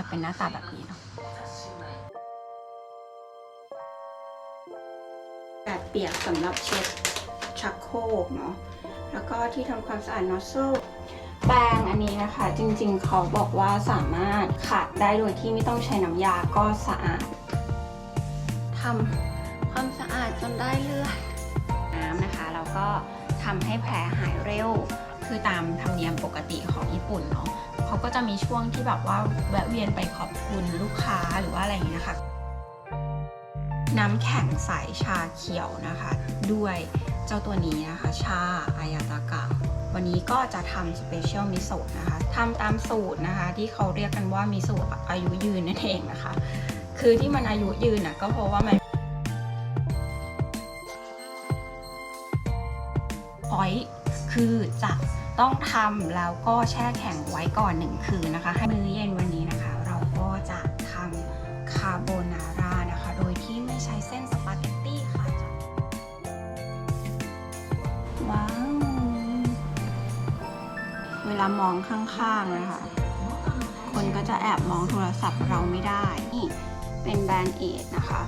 จะเป็นหน้าตาแบบนี้เนาะแบบเปียกสำหรับเช็ดชักโครกเนาะแล้วก็ที่ทำความสะอาดนอสโซแปรงอันนี้นะคะ จริงๆ เขาบอกว่าสามารถขัดได้โดยที่ไม่ต้องใช้น้ำยาก็สะอาดทำความสะอาดจนได้เลือดน้ำนะคะ แล้วก็ทำให้แผลหายเร็ว คือตามธรรมเนียมปกติของญี่ปุ่นเนาะ เขาก็จะมีช่วงที่แบบว่าแวะเวียนไปขอบคุณลูกค้าหรือว่าอะไรอย่างเงี้นะคะน้ำแข็งใสชาเขียวนะคะ ด้วยเจ้าตัวนี้นะคะ ชาอายาตากะ วันนี้ก็จะทำสเปเชียลมิโซะนะคะทำตามสูตรนะคะ ที่เขาเรียกกันว่ามิโซะอายุยืนนั่นเองนะคะ คือที่มันอายุยืนน่ะก็เพราะว่ามันพอยคือจะ ต้องทำแล้วก็แช่แข็งไว้ก่อนหนึ่งคืนนะคะ ให้มื้อเย็นวันนี้นะคะ เราก็จะทำคาโบนาร่านะคะ โดยที่ไม่ใช้เส้นสปาเกตตี้ค่ะ ว้าว เวลามองข้างๆนะคะ คนก็จะแอบมองโทรศัพท์เราไม่ได้ นี่เป็นแบรนด์เอดนะคะ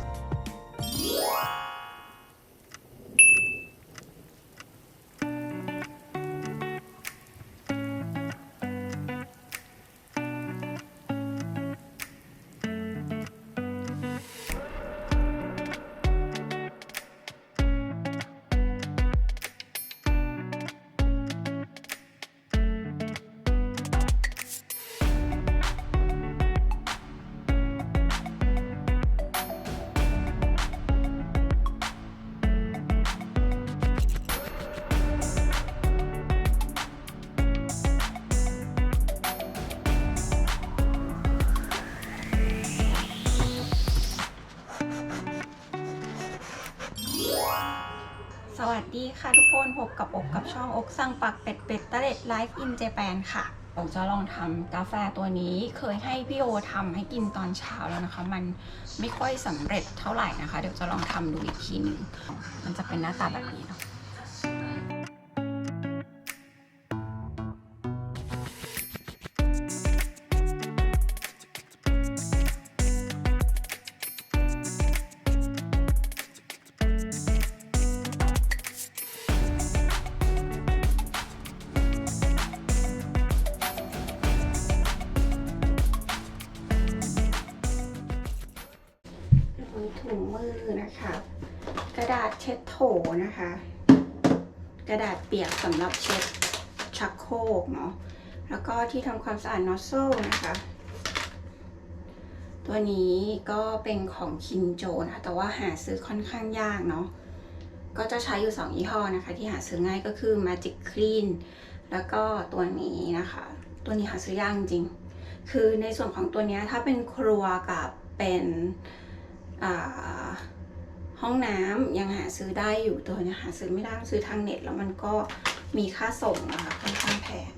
บกับอกกับช่องอกสั่งปักเป็ดเป็ดตะเล็ดไลฟ์อินเจแปนค่ะผมจะลองทำกาแฟตัวนี้เคยให้พี่โอทำให้กินตอนเช้าแล้วนะคะ มันไม่ค่อยสำเร็จเท่าไหร่นะคะ เดี๋ยวจะลองทำดูอีกทีหนึ่งมันจะเป็นหน้าตาแบบนี้เนาะ สำหรับเช็ดชักโครกเนาะแล้วก็ที่ทำความสะอาดนอสโซนะคะ ตัวนี้ก็เป็นของคินโจนะแต่ว่าหาซื้อค่อนข้างยากเนาะก็จะใช้อยู่ 2 ยี่ห้อนะคะ ที่หาซื้อง่ายก็คือ Magic Clean แล้วก็ตัวนี้นะคะ ตัวนี้หาซื้อยากจริง คือในส่วนของตัวนี้ถ้าเป็นครัวกับเป็นห้องน้ำยังหาซื้อได้อยู่ตัวนี้หาซื้อไม่ได้ซื้อทางเน็ตแล้วมันก็ มีค่าส่งนะคะค่อนข้างแพง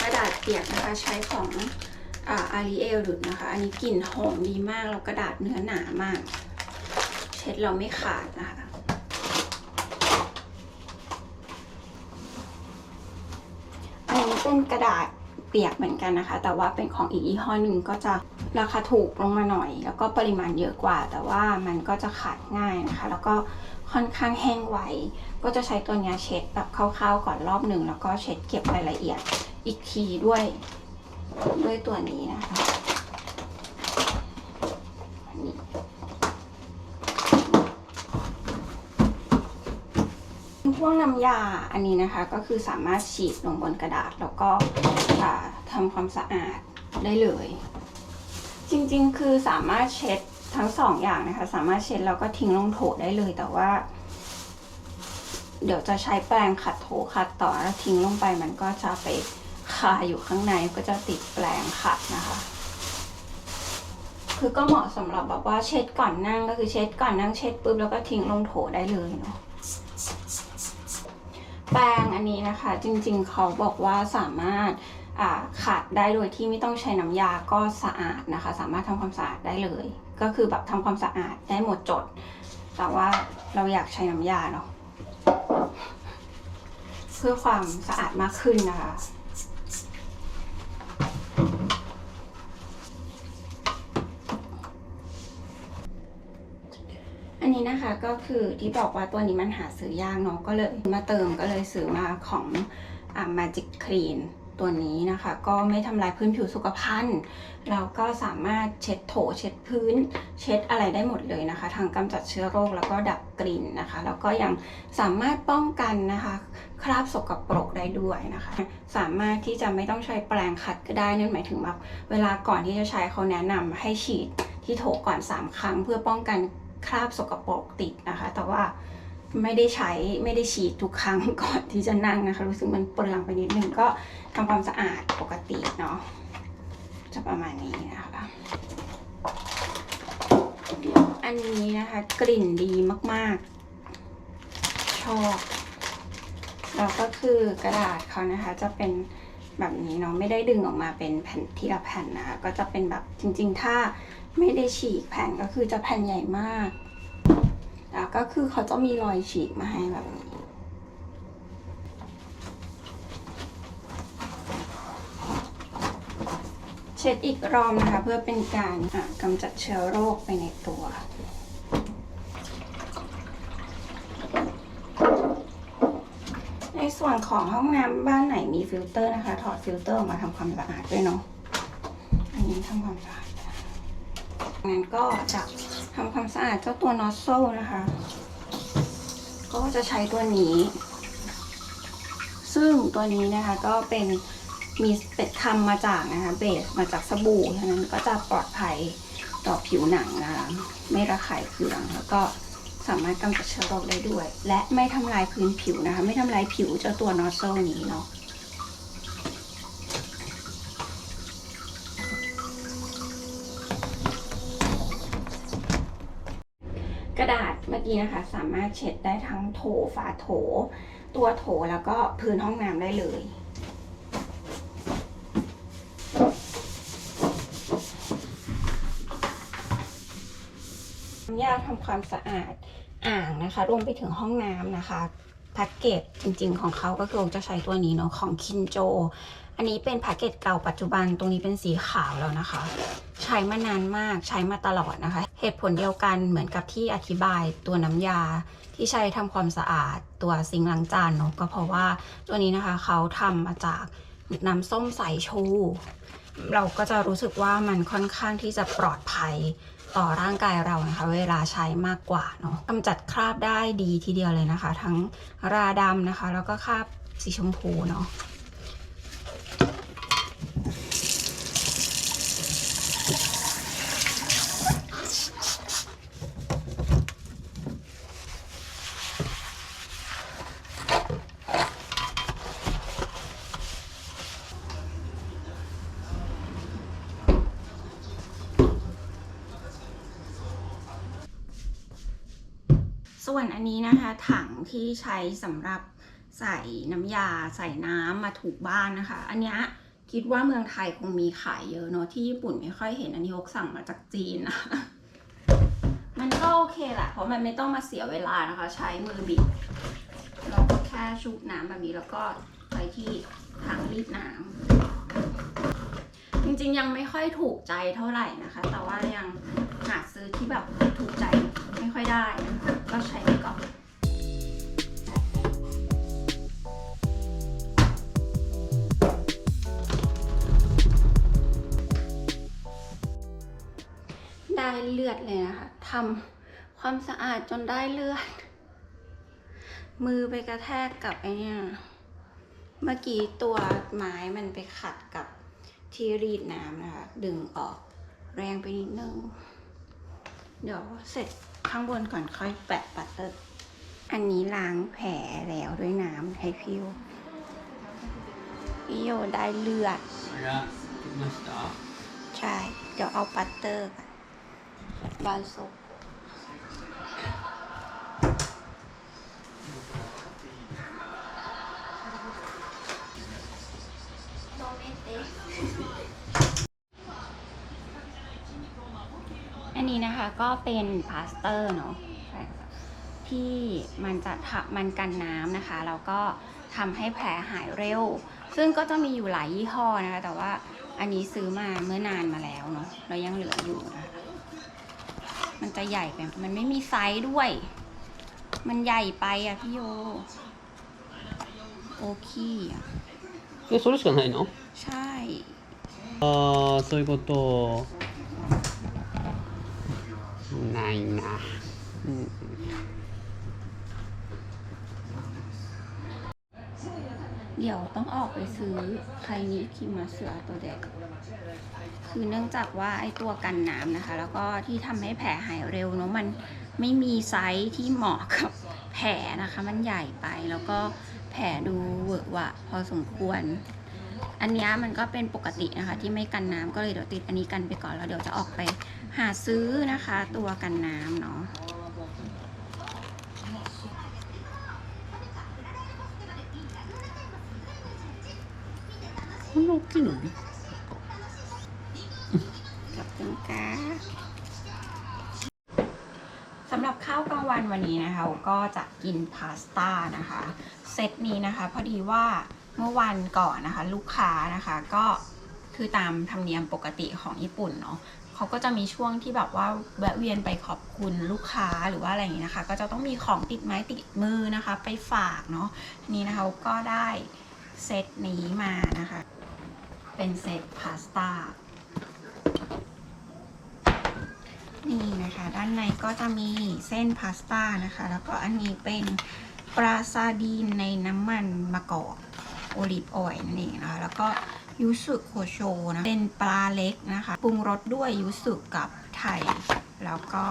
กระดาษเปียกนะคะใช้ของอารีเอลหรือนะคะ อันนี้กลิ่นหอมดีมากแล้วกระดาษเนื้อหนามาก เช็ดเราไม่ขาดนะคะอันนี้เป็นกระดาษเปียกเหมือนกันนะคะ แต่ว่าเป็นของอีกยี่ห้อหนึ่งก็จะ ราคาถูกลงมาหน่อย แล้วก็ปริมาณเยอะกว่า แต่ว่ามันก็จะขาดง่ายนะคะ แล้วก็ค่อนข้างแห้งไว ก็จะใช้ตัวนี้เช็ดแบบคร่าวๆก่อนรอบหนึ่งแล้วก็เช็ดเก็บรายละเอียดอีกทีด้วยด้วยตัวนี้นะคะนี่พวกน้ำยาอันนี้นะคะก็คือสามารถฉีดลงบนกระดาษแล้วก็ทำความสะอาดได้เลย จริงๆ คือสามารถเช็ดทั้งสองอย่างนะคะ สามารถเช็ดแล้วก็ทิ้งลงโถได้เลยแต่ว่า เดี๋ยวจะใช้แปรงขัดโถขัดต่อแล้วทิ้งลงไปมันก็จะไปคาอยู่ข้างในก็จะติดแปรงขัดนะคะ คือก็เหมาะสำหรับแบบว่าเช็ดก่อนนั่งก็คือเช็ดก่อนนั่งเช็ดปุ๊บแล้วก็ทิ้งลงโถได้เลยเนาะแปรงอันนี้นะคะ จริงๆ เขาบอกว่าสามารถ ขาดได้โดยที่ไม่ต้องใช้น้ำยาก็สะอาดนะคะ สามารถทำความสะอาดได้เลย ก็คือแบบทำความสะอาดได้หมดจด แต่ว่าเราอยากใช้น้ำยาเนาะเพื่อความสะอาดมากขึ้นนะคะอันนี้นะคะก็คือที่บอกว่าตัวนี้มันหาซื้อยากเนาะก็เลยมาเติมก็เลยซื้อมาของ Magic Clean ตัวนี้นะคะ ก็ไม่ทำลายพื้นผิวสุขภัณฑ์แล้วก็สามารถเช็ดโถเช็ดพื้น เช็ดอะไรได้หมดเลยนะคะทั้งกำจัดเชื้อโรคแล้วก็ดับกลิ่นนะคะ แล้วก็ยังสามารถป้องกันนะคะ คราบสกปรกได้ด้วยนะคะ สามารถที่จะไม่ต้องใช้แปรงขัดก็ได้นั่นหมายถึงแบบเวลาก่อนที่จะใช้เขาแนะนำให้ฉีดที่โถก่อน 3 ครั้ง เพื่อป้องกันคราบสกปรกติดนะคะ แต่ว่าไม่ได้ใช้ไม่ได้ฉีดทุกครั้งก่อนที่จะนั่งนะคะ รู้สึกมันเปลืองไปนิดนึงก็ ทำความสะอาดปกติเนาะจะประมาณนี้นะคะอันนี้นะคะ กลิ่นดีมาก ๆ ชอบแล้วก็คือกระดาษเขานะคะ จะเป็นแบบนี้เนาะไม่ได้ดึงออกมาเป็นแผ่นทีละแผ่นนะคะก็จะเป็นแบบจริง ๆ ถ้าไม่ได้ฉีกแผ่นก็คือจะแผ่นใหญ่มากแล้วก็คือเขาจะมีรอยฉีกมาให้แบบนี้ ช็ดอีกรอบนะคะ เพื่อเป็นการกำจัดเชื้อโรคไปในตัวในส่วนของห้องน้ำบ้านไหนมีฟิลเตอร์นะคะ ถอดฟิลเตอร์ออกมาทำความสะอาดด้วยเนาะอันนี้ทำความสะอาดงั้นก็จะทำความสะอาดเจ้าตัวนอสโซนะคะ ก็จะใช้ตัวนี้ ซึ่งตัวนี้นะคะก็เป็น มีเป็ดทำมาจากนะคะเบสมาจากสบู่ฉะนั้นก็จะปลอดภัยต่อผิวหนังนะคะไม่ระคายเคืองแล้วก็สามารถกำจัดเชื้อโรคได้ด้วย และไม่ทำลายพื้นผิวนะคะ ไม่ทำลายผิวเจ้าตัวนอสโซนี้เนาะกระดาษเมื่อกี้นะคะ สามารถเช็ดได้ทั้งโถฝาโถ ตัวโถแล้วก็พื้นห้องน้ำได้เลย น้ำยาทำความสะอาดอ่างนะคะ รวมไปถึงห้องน้ำนะคะแพ็กเกจจริงๆของเขาก็คือจะใช้ตัวนี้เนาะของคินโจ อันนี้เป็นแพ็กเกจเก่าปัจจุบันตรงนี้เป็นสีขาวแล้วนะคะ ใช้มานานมากใช้มาตลอดนะคะ เหตุผลเดียวกันเหมือนกับที่อธิบายตัวน้ำยาที่ใช้ทำความสะอาดตัวซิงล้างจานเนาะก็เพราะว่าตัวนี้นะคะเขาทำมาจากน้ำส้มสายชู เราก็จะรู้สึกว่ามันค่อนข้างที่จะปลอดภัย ต่อร่างกายเรานะคะ เวลาใช้มากกว่าเนาะกำจัดคราบได้ดีทีเดียวเลยนะคะ ทั้งราดำนะคะ แล้วก็คราบสีชมพูเนาะ ส่วนอันนี้นะคะถังที่ใช้สำหรับใส่น้ำยาใส่น้ำมาถูบ้านนะคะ อันนี้คิดว่าเมืองไทยคงมีขายเยอะเนอะที่ญี่ปุ่นไม่ค่อยเห็นอันนี้ฮกสั่งมาจากจีนนะมันก็โอเคแหละเพราะมันไม่ต้องมาเสียเวลานะคะ ใช้มือบีบเราก็แค่ชุบน้ำแบบนี้แล้วก็ไปที่ถังรีดน้ำจริงๆยังไม่ค่อยถูกใจเท่าไหร่นะคะ แต่ว่ายัง หาซื้อที่แบบถูกใจไม่ค่อยได้ ก็ใช้ไปก่อนได้เลือดเลยนะคะทำความสะอาดจนได้เลือด มือไปกระแทกกับไอเนี่เมื่อกี้ตัวไม้มันไปขัดกับที่รีดน้ำนะคะ ดึงออกแรงไปนิดนึง เดี๋ยวเสร็จข้างบนก่อนค่อยแปะปัตเตอร์ อันนี้ล้างแผลแล้วด้วยน้ำให้พิวพิโยได้เลือดใช่ เดี๋ยวเอาปัตเตอร์บานโซโดเมเต นี้นะคะก็เป็นพลาสเตอร์เนาะใช่ค่ะที่มันจะทำมันกันน้ำนะคะ แล้วก็ทำให้แผลหายเร็ว ซึ่งก็จะมีอยู่หลายยี่ห้อนะคะ แต่ว่าอันนี้ซื้อมาเมื่อนานมาแล้วเนาะเรายังเหลืออยู่นะคะ มันจะใหญ่ไป มันไม่มีไซส์ด้วย มันใหญ่ไปอ่ะพี่โย โอคีอ่ะ えそれしかないの ใช่ ああそういうこと ายนะเดี๋ยวต้องออกไปซื้อใครนิคิมมาเสือตัวเด็กคือเนื่องจากว่าไอตัวกันน้ำนะคะ แล้วก็ที่ทำให้แผลหายเร็วเนาะมันไม่มีไซส์ที่เหมาะกับแผลนะคะ มันใหญ่ไปแล้วก็แผลดูเวอะวะพอสมควร อันนี้มันก็เป็นปกตินะคะ ที่ไม่กันน้ำก็เลยเดี๋ยวติดอันนี้กันไปก่อนแล้วเดี๋ยวจะออกไป หาซื้อนะคะ ตัวกันน้ำเนาะ こんな大きいのビ กับตึงกาสำหรับข้าวกลางวันวันนี้นะคะก็จะกินพาสต้านะคะ เซตนี้นะคะ พอดีว่าเมื่อวันก่อนนะคะ ลูกค้านะคะ ก็คือตามธรรมเนียมปกติของญี่ปุ่นเนาะ เขาก็จะมีช่วงที่แบบว่าแวะเวียนไปขอบคุณลูกค้าหรือว่าอะไรอย่างนี้นะคะ ก็จะต้องมีของติดไม้ติดมือนะคะ ไปฝากเนาะทีนี้นะคะก็ได้เซตนี้มานะคะ เป็นเซตพาสต้านี่นะคะ ด้านในก็จะมีเส้นพาสต้านะคะ แล้วก็อันนี้เป็นปลาซาดีนในน้ำมันมะกอกโอลิฟออยล์นั่นเองนะคะแล้วก็ ยูสุโคโชนะ เป็นปลาเล็กนะคะ ปรุงรสด้วยยูสุกับไทย แล้วก็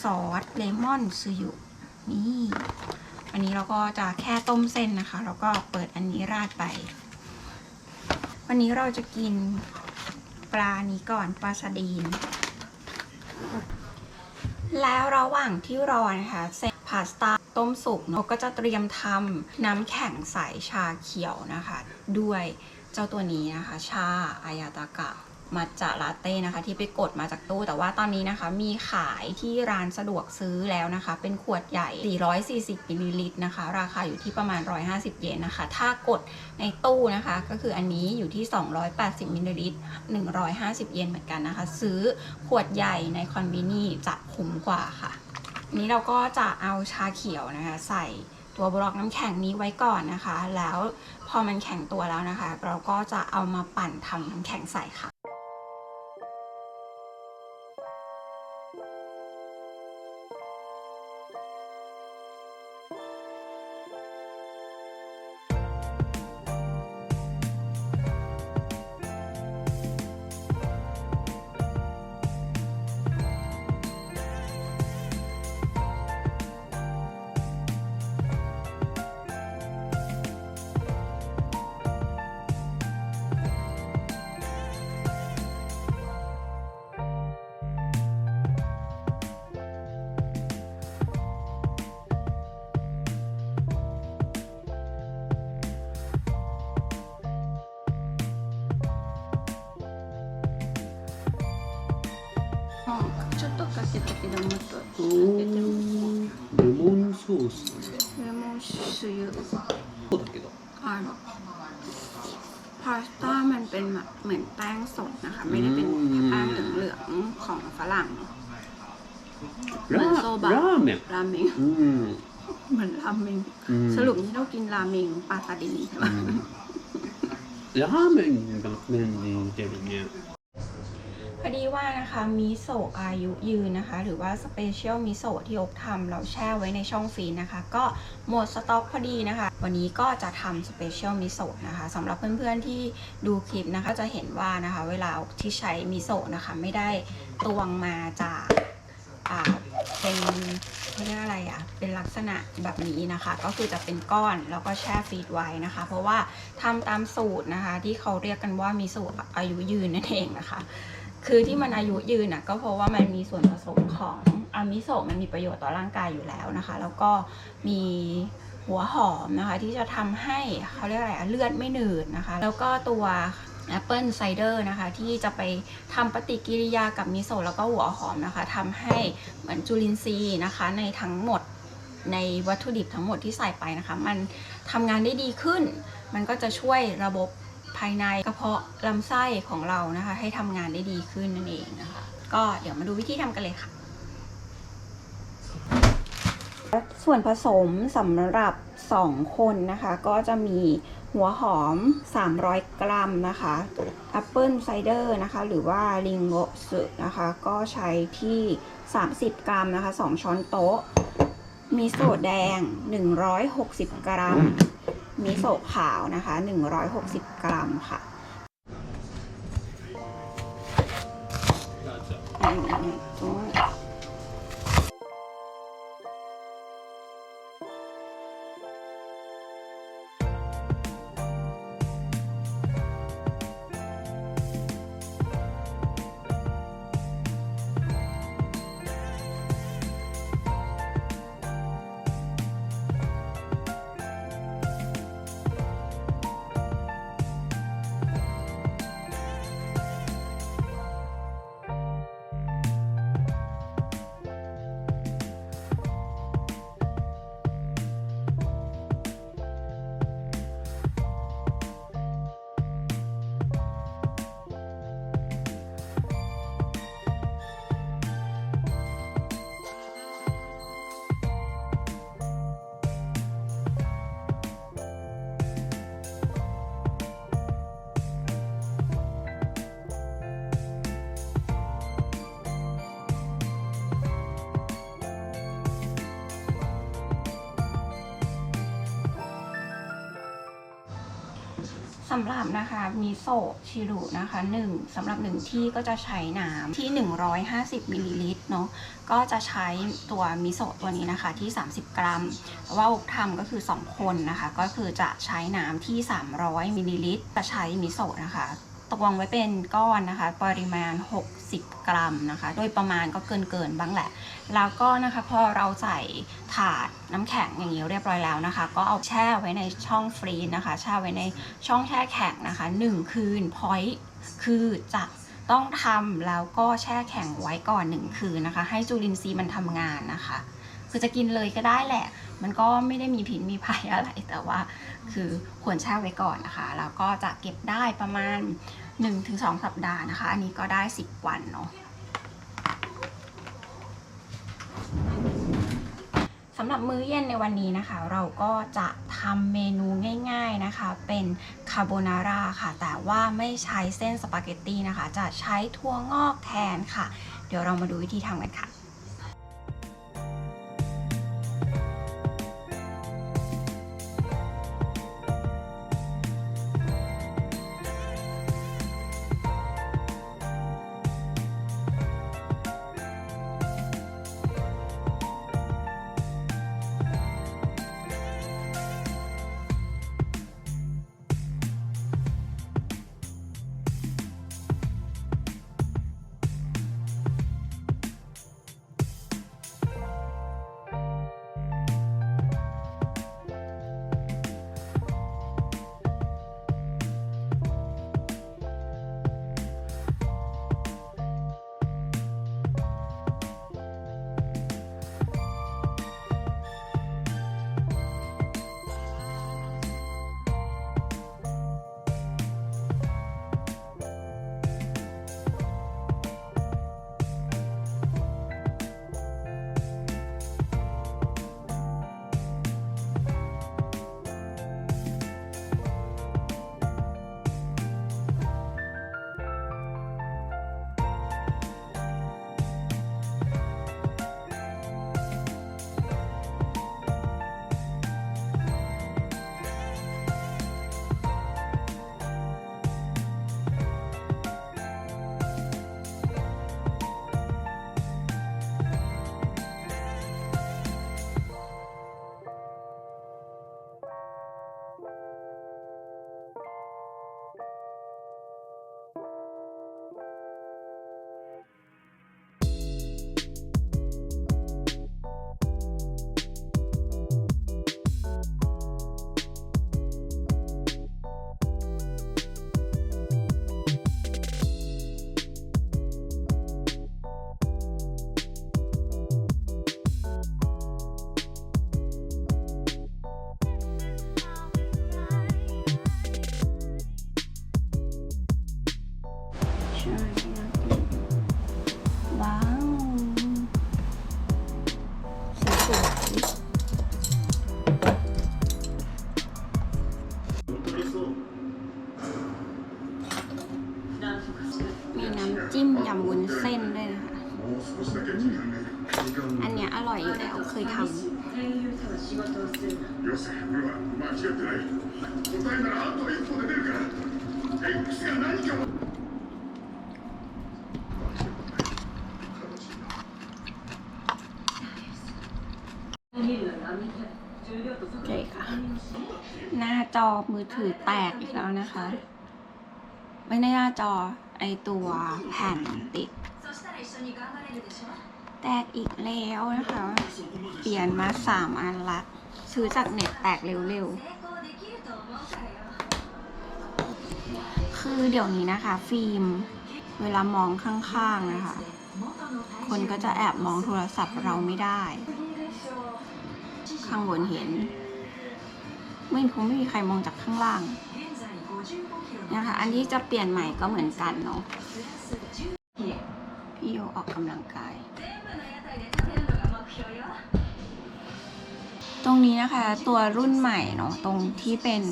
ซอสเลมอนซูยุ นี่ อันนี้เราก็จะแค่ต้มเส้นนะคะ แล้วก็เปิดอันนี้ราดไป วันนี้เราจะกินปลานี้ก่อนปลาซาดีน แล้วระหว่างที่รอนะคะเส้นพาสต้าต้มสุกเนอะก็จะเตรียมทำน้ำแข็งใสชาเขียวนะคะ ด้วย เจ้าตัวนี้นะคะ ชาอายาตากะมาจาลาเต้นะคะ ที่ไปกดมาจากตู้ แต่ว่าตอนนี้นะคะ มีขายที่ร้านสะดวกซื้อแล้วนะคะ เป็นขวดใหญ่ 440มิลลิลิตรนะคะ ราคาอยู่ที่ประมาณ 150 เยนนะคะ ถ้ากดในตู้นะคะ ก็คืออันนี้อยู่ที่ 280มิลลิลิตร 150 เยนเหมือนกันนะคะ ซื้อขวดใหญ่ในคอนบินี่จะคุ้มกว่าค่ะนนี้เราก็จะเอาชาเขียวนะคะ ใส่ตัวบล็อกน้ำแข็งนี้ไว้ก่อนนะคะ แล้ว พอมันแข็งตัวแล้วนะคะ เราก็จะเอามาปั่นทำน้ำแข็งใสค่ะ ちょっとかけたけどもっとかけてもレモンソースレモンつゆそうだけどあのพาสต้ามันเป็นเหมือนแป้งสดนะคะ ไม่ได้เป็นแป้งเหลืองของฝรั่งเหมือนโซบะราเมงราเมงเหมือนราเมงสรุปที่เรากินราเมงปาตาดินใช่ไหมราเมงก็เป็นดีメンが麺เนี่ย。 ดีว่านะคะมิโซะอายุยืนนะคะ หรือว่าสเปเชียลมิโซะที่อกทำเราแช่ไว้ในช่องฟรีซนะคะ ก็หมดสต็อกพอดีนะคะ วันนี้ก็จะทำสเปเชียลมิโซะนะคะสำหรับเพื่อนๆที่ดูคลิปนะคะจะเห็นว่านะคะ เวลาที่ใช้มิโซะนะคะ ไม่ได้ตวงมาจากเป็นเขาเรียกอะไรอะ่ะ เป็นลักษณะแบบนี้นะคะ ก็คือจะเป็นก้อนแล้วก็แช่ฟรีซไว้นะคะ เพราะว่าทำตามสูตรนะคะ ที่เขาเรียกกันว่ามิโซะอายุยืนนั่นเองนะคะ คือที่มันอายุยืนน่ะก็เพราะว่ามันมีส่วนผสมของอามิโซะมันมีประโยชน์ต่อร่างกายอยู่แล้วนะคะ แล้วก็มีหัวหอมนะคะ ที่จะทำให้เขาเรียกอะไรเลือดไม่หนืดนะคะ แล้วก็ตัวแอปเปิลไซเดอร์นะคะ ที่จะไปทำปฏิกิริยากับมิโซะแล้วก็หัวหอมนะคะทำให้เหมือนจุลินทรีย์นะคะ ในทั้งหมดในวัตถุดิบทั้งหมดที่ใส่ไปนะคะ มันทำงานได้ดีขึ้น มันก็จะช่วยระบบายในกระเพาะลำไส้ของเรานะคะ ให้ทำงานได้ดีขึ้นนั่นเองนะคะ ก็เดี๋ยวมาดูวิธีทำกันเลยค่ะ ส่วนผสมสำหรับ 2 คนนะคะ ก็จะมีหัวหอม 300 กรัมนะคะแอปเปิลไซเดอร์นะคะ หรือว่าลิงโกสึนะคะ ก็ใช้ที่ 30 กรัมนะคะ 2 ช้อนโต๊ะมิโซะแดง 160 กรัม มิโซะขาวนะคะ 160 กรัมค่ะอั สำหรับนะคะมิโซะชิรุนะคะหนึ่งสำหรับหนึ่งที่ก็จะใช้น้ำที่ 150มิลลิลิตรเนาะก็จะใช้ตัวมิโซะตัวนี้นะคะที่ 30 กรัมแต่ว่าอกทำก็คือ 2 คนนะคะ ก็คือจะใช้น้ำที่ 300มิลลิลิตรจะใช้มิโซะนะคะ ตวงไว้เป็นก้อนนะคะ ปริมาณ 60 กรัมนะคะ โดยประมาณก็เกินเกินบ้างแหละ แล้วก็นะคะพอเราใส่ถาดน้ำแข็งอย่างนี้เรียบร้อยแล้วนะคะ ก็เอาแช่ไว้ในช่องฟรีซนะคะ แช่ไว้ในช่องแช่แข็งนะคะ 1 คืนพอยต์คือจะต้องทำแล้วก็แช่แข็งไว้ก่อน1คืนนะคะ ให้จุลินทรีย์มันทำงานนะคะ คือจะกินเลยก็ได้แหละ มันก็ไม่ได้มีผิดมีภัยอะไรแต่ว่า คือควรแช่ไว้ก่อนนะคะ แล้วก็จะเก็บได้ประมาณ 1-2 สัปดาห์นะคะ อันนี้ก็ได้ 10 วันเนาะสำหรับมื้อเย็นในวันนี้นะคะ เราก็จะทำเมนูง่าย ๆนะคะ เป็นคาโบนาร่าค่ะ แต่ว่าไม่ใช้เส้นสปาเกตตีนะคะ จะใช้ถั่วงอกแทนค่ะ เดี๋ยวเรามาดูวิธีทำกันค่ะ จิ้มยำวุ้นเส้นด้วยนะคะ อันเนี้ยอร่อยอยู่แล้วเคยทำเจ๋ค่ะ หน้าจอมือถือแตกอีกแล้วนะคะ ไม่ได้หน้าจอ ไอตัวแผ่นติด แตกอีกแล้วนะคะ เปลี่ยนมาสามอันละ ซื้อจากเน็ตแตกเร็วๆ คือเดี๋ยวนี้นะคะ ฟิล์ม เวลามองข้างๆนะคะ คนก็จะแอบมองโทรศัพท์เราไม่ได้ ข้างบนเห็น ไม่คงไม่มีใครมองจากข้างล่าง นะคะ อันนี้จะเปลี่ยนใหม่ก็เหมือนกันเนาะพี่โยออกกำลังกาย ตรงนี้นะคะตัวรุ่นใหม่เนาะตรงที่เป็น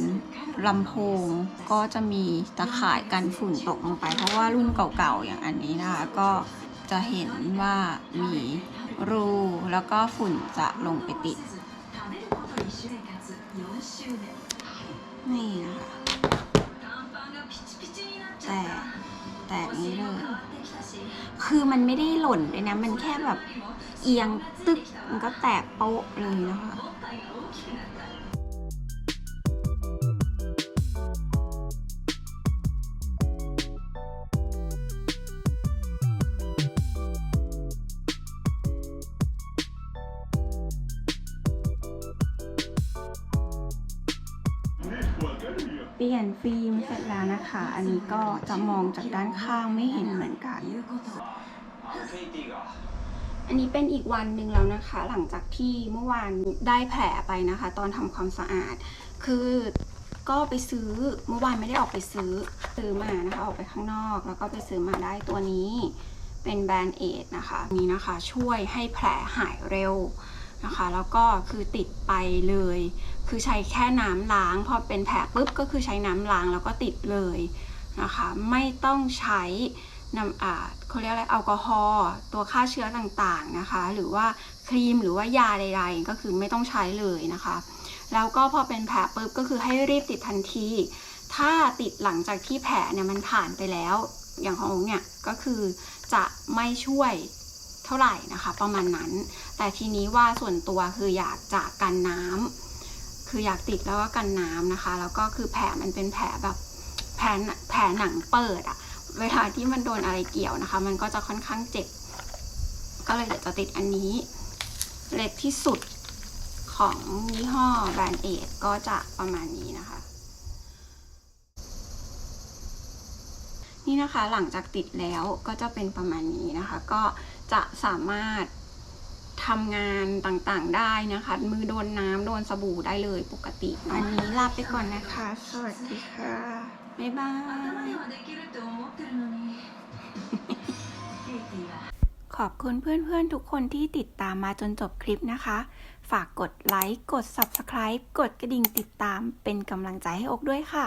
ลำโพงก็จะมีตะข่ายกันฝุ่นตกลงไป เพราะว่ารุ่นเก่าๆอย่างอันนี้นะคะ ก็จะเห็นว่ามีรูแล้วก็ฝุ่นจะลงไปติดนี่นะคะ แต่แต่นี้เลย คือมันไม่ได้หล่นเลยนะ มันแค่แบบเอียงตึก มันก็แตกโป๊ะเลยนะคะ ฟิล์มเสร็จแล้วนะคะ อันนี้ก็จะมองจากด้านข้างไม่เห็นเหมือนกัน อันนี้เป็นอีกวันหนึ่งแล้วนะคะ หลังจากที่เมื่อวานได้แผลไปนะคะ ตอนทำความสะอาด คือก็ไปซื้อเมื่อวานไม่ได้ออกไปซื้อซื้อมานะคะ ออกไปข้างนอก แล้วก็ไปซื้อมาได้ตัวนี้เป็นแบรนด์เอดนะคะนี้นะคะช่วยให้แผลหายเร็ว นะคะ แล้วก็คือติดไปเลย คือใช้แค่น้ำล้าง พอเป็นแผลปุ๊บก็คือใช้น้ำล้างแล้วก็ติดเลยนะคะ ไม่ต้องใช้น้ำอ่าเขาเรียกอะไรแอลกอฮอล์ตัวฆ่าเชื้อต่างๆนะคะ หรือว่าครีมหรือว่ายาใด ๆ ก็คือไม่ต้องใช้เลยนะคะ แล้วก็พอเป็นแผลปุ๊บก็คือให้รีบติดทันที ถ้าติดหลังจากที่แผลเนี่ยมันผ่านไปแล้ว อย่างขององค์เนี่ยก็คือจะไม่ช่วย ท่าไหร่นะคะ ประมาณนั้น แต่ทีนี้ว่าส่วนตัวคืออยากจะกันน้ำคืออยากติดแล้วก็กันน้ำนะคะ แล้วก็คือแผลมันเป็นแผลแบบแผลแผลหนังเปิดอะเวลาที่มันโดนอะไรเกี่ยวนะคะ มันก็จะค่อนข้างเจ็บ ก็เลยอยากจะติดอันนี้ เล็กที่สุดของยี่ห้อแบรนด์เอดก็จะประมาณนี้นะคะ นี่นะคะหลังจากติดแล้วก็จะเป็นประมาณนี้นะคะ ก็ จะสามารถทำงานต่างๆได้นะคะ มือโดนน้ำโดนสบู่ได้เลยปกติอันนี้ลาไปก่อนนะคะ สวัสดีค่ะ บ๊ายบาย ขอบคุณเพื่อนๆทุกคนที่ติดตามมาจนจบคลิปนะคะ ฝากกดไลค์ กด Subscribe กดกระดิ่งติดตามเป็นกำลังใจให้อกด้วยค่ะ